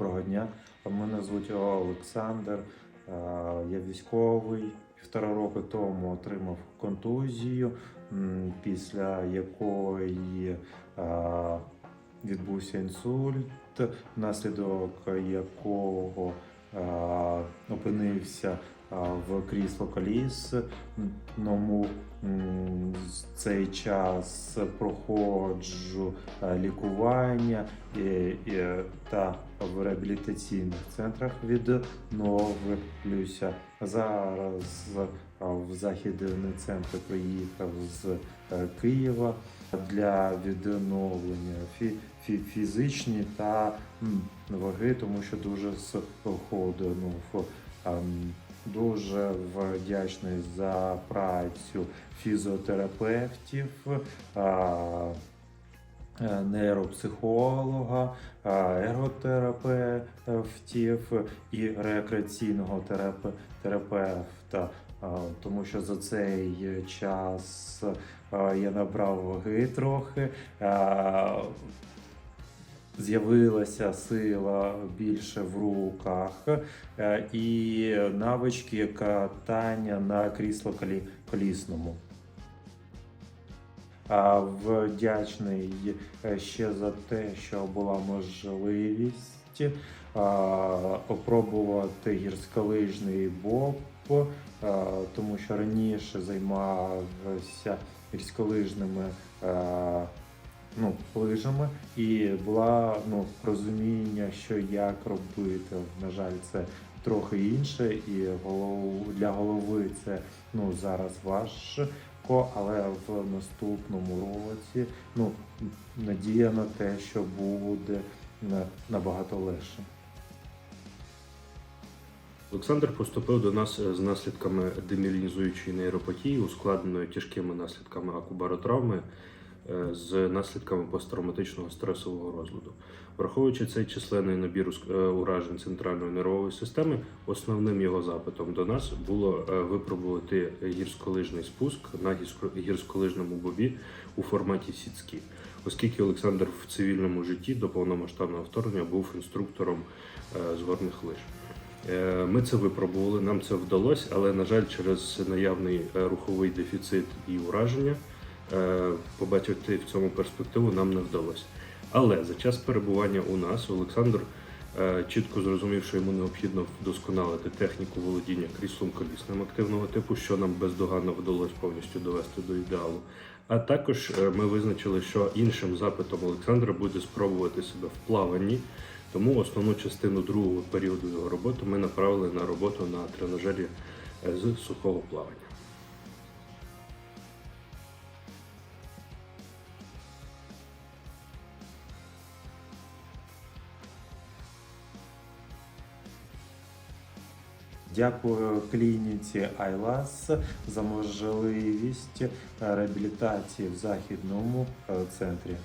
Доброго дня. Мене звуть Олександр. Е, Я військовий. Півтора року тому отримав контузію, після якої е, відбувся інсульт, внаслідок якого опинився е, в крісло коліс. Ному м, цей час проходжу е, лікування та в реабілітаційних центрах відновлюся. Зараз е, в західний центр приїхав з е, Києва для відновлення фі, фі, фізичні та ваги, тому що дуже сходнув. Ем, Дуже вдячний за працю фізіотерапевтів, нейропсихолога, а, ерготерапевтів і рекреаційного терапевта. Тому що за цей час я набрав ваги трохи. З'явилася сила більше в руках е, і навички катання на крісло колісному. Вдячний е, ще за те, що була можливість опробувати гірськолижний боп, а, тому що раніше займався гірськолижними ну, лижами, і була ну, розуміння, що як робити. На жаль, це трохи інше, і для голови це ну, зараз важко, але в наступному році ну, надія на те, що буде набагато легше. Олександр поступив до нас е, з наслідками демілінізуючої нейропатії, ускладненою тяжкими наслідками акубаротравми, з наслідками посттравматичного стресового розладу. Враховуючи цей численний набір е, уражень центральної нервової системи, основним його запитом до нас було е, випробувати гірськолижний спуск на гірськолижному бобі у форматі сіцкі, оскільки Олександр в цивільному житті до повномасштабного вторгнення був інструктором е, з горних лиж. Е, Ми це випробували, нам це вдалося, але, на жаль, через наявний е, руховий дефіцит і ураження е, побачити в цьому перспективу нам не вдалося. Але за час перебування у нас Олександр е, чітко зрозумів, що йому необхідно вдосконалити техніку володіння кріслом колісним активного типу, що нам бездоганно вдалося повністю довести до ідеалу. А також е, ми визначили, що іншим запитом Олександра буде спробувати себе в плаванні. Тому основну частину другого періоду його роботи ми направили на роботу на тренажері е, з сухого плавання. Дякую клініці Айлас за можливість реабілітації в західному е, центрі.